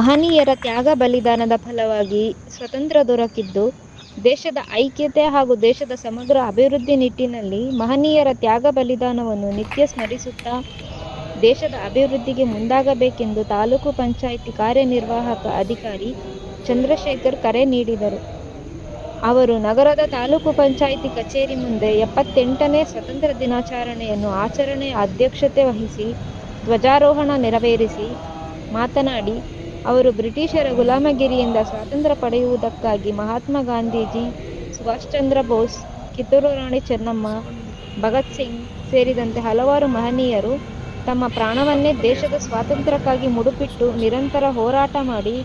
ಮಹನೀಯರ ತ್ಯಾಗ ಬಲಿದಾನದ ಫಲವಾಗಿ ಸ್ವತಂತ್ರ ದೊರಕಿದ್ದು, ದೇಶದ ಐಕ್ಯತೆ ಹಾಗೂ ದೇಶದ ಸಮಗ್ರ ಅಭಿವೃದ್ಧಿ ನಿಟ್ಟಿನಲ್ಲಿ ಮಹನೀಯರ ತ್ಯಾಗ ಬಲಿದಾನವನ್ನು ನಿತ್ಯ ಸ್ಮರಿಸುತ್ತಾ ದೇಶದ ಅಭಿವೃದ್ಧಿಗೆ ಮುಂದಾಗಬೇಕೆಂದು ತಾಲೂಕು ಪಂಚಾಯಿತಿ ಕಾರ್ಯನಿರ್ವಾಹಕ ಅಧಿಕಾರಿ ಚಂದ್ರಶೇಖರ್ ಕರೆ ನೀಡಿದರು. ಅವರು ನಗರದ ತಾಲೂಕು ಪಂಚಾಯಿತಿ ಕಚೇರಿ ಮುಂದೆ ಎಪ್ಪತ್ತೆಂಟನೇ ಸ್ವತಂತ್ರ ದಿನಾಚರಣೆಯನ್ನು ಆಚರಣೆ ಅಧ್ಯಕ್ಷತೆ ವಹಿಸಿ ಧ್ವಜಾರೋಹಣ ನೆರವೇರಿಸಿ ಮಾತನಾಡಿ ಅವರು ಬ್ರಿಟಿಷರ ಗುಲಾಮಗಿರಿಯಿಂದ ಸ್ವಾತಂತ್ರ್ಯ ಪಡೆಯುವುದಕ್ಕಾಗಿ ಮಹಾತ್ಮ ಗಾಂಧೀಜಿ, ಸುಭಾಷ್ ಚಂದ್ರ ಬೋಸ್, ಕಿತ್ತೂರು ರಾಣಿ ಚೆನ್ನಮ್ಮ, ಭಗತ್ ಸಿಂಗ್ ಸೇರಿದಂತೆ ಹಲವಾರು ಮಹನೀಯರು ತಮ್ಮ ಪ್ರಾಣವನ್ನೇ ದೇಶದ ಸ್ವಾತಂತ್ರ್ಯಕ್ಕಾಗಿ ಮುಡುಪಿಟ್ಟು ನಿರಂತರ ಹೋರಾಟ ಮಾಡಿ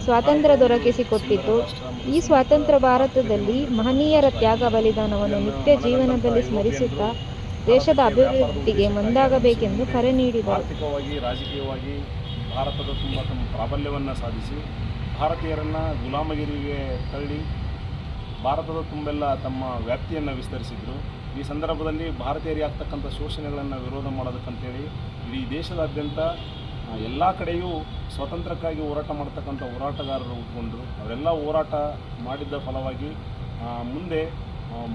ಸ್ವಾತಂತ್ರ್ಯ ದೊರಕಿಸಿಕೊಟ್ಟಿತು ಈ ಸ್ವಾತಂತ್ರ್ಯ ಭಾರತದಲ್ಲಿ ಮಹನೀಯರ ತ್ಯಾಗ ಬಲಿದಾನವನ್ನು ನಿತ್ಯ ಜೀವನದಲ್ಲಿ ಸ್ಮರಿಸುತ್ತಾ ದೇಶದ ಅಭಿವೃದ್ಧಿಗೆ ಮುಂದಾಗಬೇಕೆಂದು ಕರೆ ನೀಡಿದರು. ಭಾರತದ ತುಂಬ ತಮ್ಮ ಪ್ರಾಬಲ್ಯವನ್ನು ಸಾಧಿಸಿ ಭಾರತೀಯರನ್ನು ಗುಲಾಮಗಿರಿಗೆ ತಳ್ಳಿ ಭಾರತದ ತುಂಬೆಲ್ಲ ತಮ್ಮ ವ್ಯಾಪ್ತಿಯನ್ನು ವಿಸ್ತರಿಸಿದರು. ಈ ಸಂದರ್ಭದಲ್ಲಿ ಭಾರತೀಯರಿಗೆ ಆಗ್ತಕ್ಕಂಥ ಶೋಷಣೆಗಳನ್ನು ವಿರೋಧ ಮಾಡೋದಕ್ಕಂತೇಳಿ ಇಡೀ ದೇಶದಾದ್ಯಂತ ಎಲ್ಲ ಕಡೆಯೂ ಸ್ವತಂತ್ರಕ್ಕಾಗಿ ಹೋರಾಟ ಮಾಡ್ತಕ್ಕಂಥ ಹೋರಾಟಗಾರರು ಉಟ್ಕೊಂಡರು. ಅವರೆಲ್ಲ ಹೋರಾಟ ಮಾಡಿದ್ದ ಫಲವಾಗಿ ಮುಂದೆ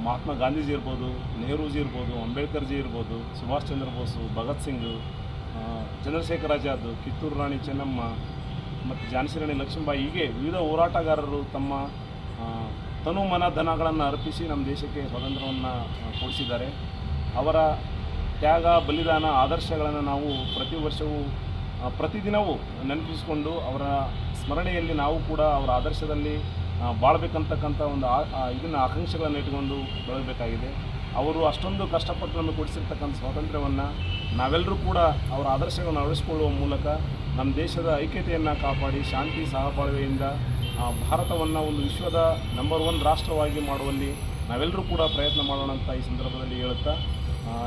ಮಹಾತ್ಮ ಗಾಂಧೀಜಿ ಇರ್ಬೋದು, ನೆಹರೂಜಿ ಇರ್ಬೋದು, ಅಂಬೇಡ್ಕರ್ಜಿ ಇರ್ಬೋದು ಸುಭಾಷ್ ಚಂದ್ರ ಬೋಸು, ಭಗತ್ ಸಿಂಗ್ ಆ, ಚಂದ್ರಶೇಖರ್ ಕಿತ್ತೂರು ರಾಣಿ ಚೆನ್ನಮ್ಮ ಮತ್ತು ಝಾನ್ಸಿ ರಾಣಿ ಲಕ್ಷ್ಮೀಬಾಯಿ ಹೀಗೆ ವಿವಿಧ ಹೋರಾಟಗಾರರು ತಮ್ಮ ಆ, ತನು ಮನ ಧನಗಳನ್ನು ಅರ್ಪಿಸಿ ನಮ್ಮ ದೇಶಕ್ಕೆ ಸ್ವಾತಂತ್ರ್ಯವನ್ನು ಕೊಡಿಸಿದ್ದಾರೆ. ಅವರ ತ್ಯಾಗ ಬಲಿದಾನ ಆದರ್ಶಗಳನ್ನು ನಾವು ಪ್ರತಿ ವರ್ಷವೂ ಪ್ರತಿದಿನವೂ ನೆನಪಿಸಿಕೊಂಡು ಅವರ ಸ್ಮರಣೆಯಲ್ಲಿ ನಾವು ಕೂಡ ಅವರ ಆದರ್ಶದಲ್ಲಿ ಆ, ಬಾಳ್ಬೇಕಂತಕ್ಕಂಥ ಒಂದು ಇದನ್ನು ಆಕಾಂಕ್ಷೆಗಳನ್ನು ಇಟ್ಕೊಂಡು ಬೆಳಗಬೇಕಾಗಿದೆ. ಅವರು ಅಷ್ಟೊಂದು ಕಷ್ಟಪಟ್ಟು ನಮಗೆ ಕೊಡಿಸಿರ್ತಕ್ಕಂಥ ಸ್ವಾತಂತ್ರ್ಯವನ್ನು ನಾವೆಲ್ಲರೂ ಕೂಡ ಅವರ ಆದರ್ಶಗಳನ್ನು ಅಳವಡಿಸಿಕೊಳ್ಳುವ ಮೂಲಕ ನಮ್ಮ ದೇಶದ ಐಕ್ಯತೆಯನ್ನು ಕಾಪಾಡಿ, ಶಾಂತಿ, ಸಹಬಾಳ್ವೆಯಿಂದ ಭಾರತವನ್ನು ಒಂದು ವಿಶ್ವದ ನಂಬರ್ ಒನ್ ರಾಷ್ಟ್ರವಾಗಿ ಮಾಡುವಲ್ಲಿ ನಾವೆಲ್ಲರೂ ಕೂಡ ಪ್ರಯತ್ನ ಮಾಡೋಣ ಅಂತ ಈ ಸಂದರ್ಭದಲ್ಲಿ ಹೇಳುತ್ತಾ